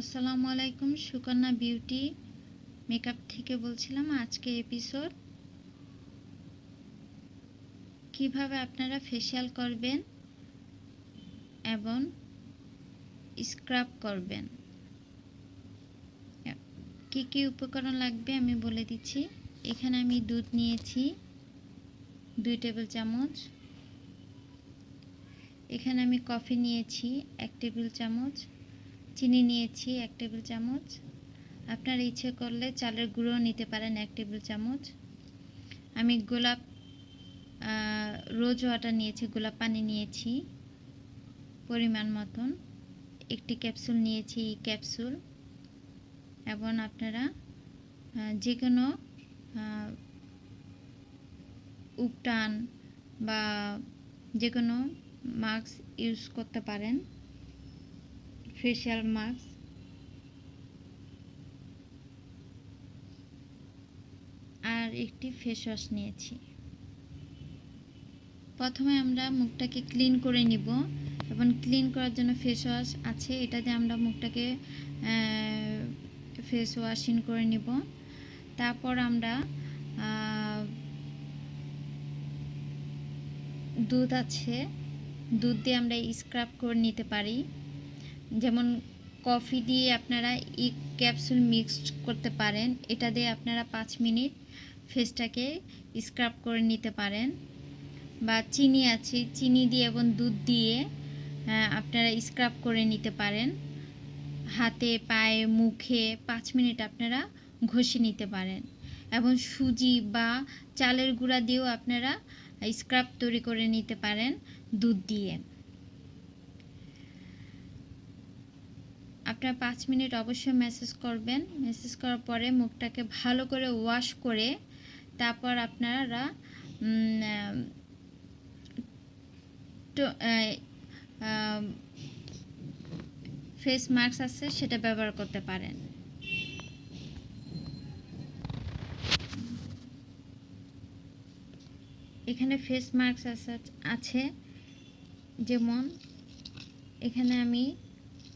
আসসালামু আলাইকুম, Sukanya beauty makeup থেকে বলছিলাম আজকে এপিসোড কীভাবে আপনারা ফেসিয়াল করবেন এবং স্ক্রাব করবেন? কি কি উপকরণ লাগবে আমি বলে দিচ্ছি। এখানে আমি দুধ নিয়েছি, দুই টেবিল চামচ। এখানে আমি কফি নিয়েছি, এক টেবিল চামচ। চিনি নিয়েছি এক টেবিল চামচ। আপনার ইচ্ছে করলে চালের গুঁড়ো নিতে পারেন এক টেবিল চামচ। আমি গোলাপ রোজ ওয়াটার নিয়েছি, গোলাপ পানি নিয়েছি পরিমাণ মতন। একটি ক্যাপসুল নিয়েছি ক্যাপসুল। এবং আপনারা যে কোনো উপটান বা যে কোনো মাস্ক ইউজ করতে পারেন। ফেসিয়াল মাস্ক আর একটি ফেস ওয়াশ নিয়েছি। প্রথমে আমরা মুখটাকে ক্লিন করে নিব এবং ক্লিন করার জন্য ফেস ওয়াশ আছে এটা দিয়ে আমরা মুখটাকে ফেস ওয়াশিং করে নিব। তারপর আমরা দুধ আছে, দুধ দিয়ে আমরা স্ক্রাব করে নিতে পারি। যেমন কফি দিয়ে আপনারা ই, ক্যাপসুল মিক্সড করতে পারেন। এটা দিয়ে আপনারা পাঁচ মিনিট ফেসটাকে স্ক্রাব করে নিতে পারেন। বা চিনি আছে, চিনি দিয়ে এবং দুধ দিয়ে আপনারা স্ক্রাব করে নিতে পারেন। হাতে, পায়ে, মুখে পাঁচ মিনিট আপনারা ঘষে নিতে পারেন। এবং সুজি বা চালের গুঁড়া দিয়েও আপনারা স্ক্রাব তৈরি করে নিতে পারেন দুধ দিয়ে। আপনারা পাঁচ মিনিট অবশ্যই মেসেজ করবেন। মেসেজ করার পরে মুখটাকে ভালো করে ওয়াশ করে তারপর আপনারা ফেস মাস্ক আছে, সেটা ব্যবহার করতে পারেন। এখানে ফেস মাস্ক আছে, যেমন এখানে আমি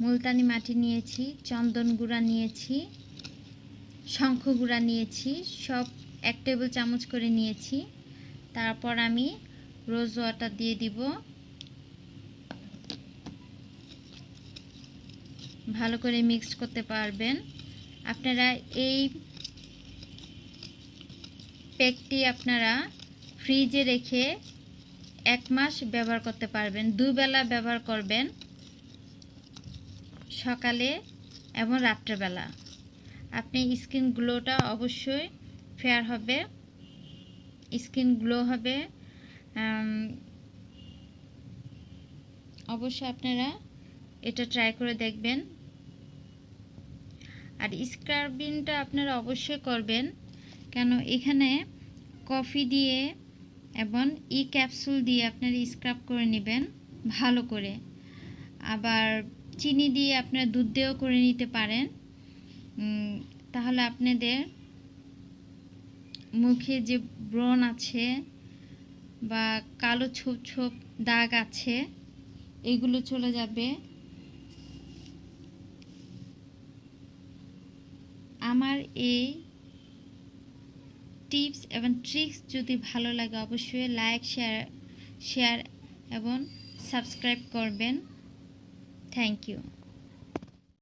মুলতানি মাটি নিয়েছি, চন্দন গুঁড়া নিয়েছি, শঙ্খ গুঁড়া নিয়েছি, সব এক টেবিল চামচ করে নিয়েছি। তারপর আমি রোজ ওয়াটার দিয়ে দিব। ভালো করে মিক্সড করতে পারবেন। আপনারা এই প্যাকটি আপনারা ফ্রিজে রেখে এক মাস ব্যবহার করতে পারবেন। দুবেলা ব্যবহার করবেন। সকালে এবং রাত্রেবেলা। আপনি স্কিন গ্লোটা অবশ্যই ফেয়ার হবে। স্কিন গ্লো হবে। অবশ্যই আপনারা এটা ট্রাই করে দেখবেন। আর স্ক্রাবিংটা আপনারা অবশ্যই করবেন। কেন এখানে কফি দিয়ে এবং ই ক্যাপসুল দিয়ে আপনারা স্ক্রাব করে নেবেন ভালো করে। আবার চিনি দিয়ে আপনারা দুধ দিয়েও করে নিতে পারেন। তাহলে আপনাদের মুখে যে ব্রণ আছে বা কালো ছোপ ছোপ দাগ আছে, এগুলো চলে যাবে। আমার এই টিপস এবং ট্রিক্স যদি ভালো লাগে, অবশ্যই লাইক, শেয়ার শেয়ার এবং সাবস্ক্রাইব করবেন। Thank you.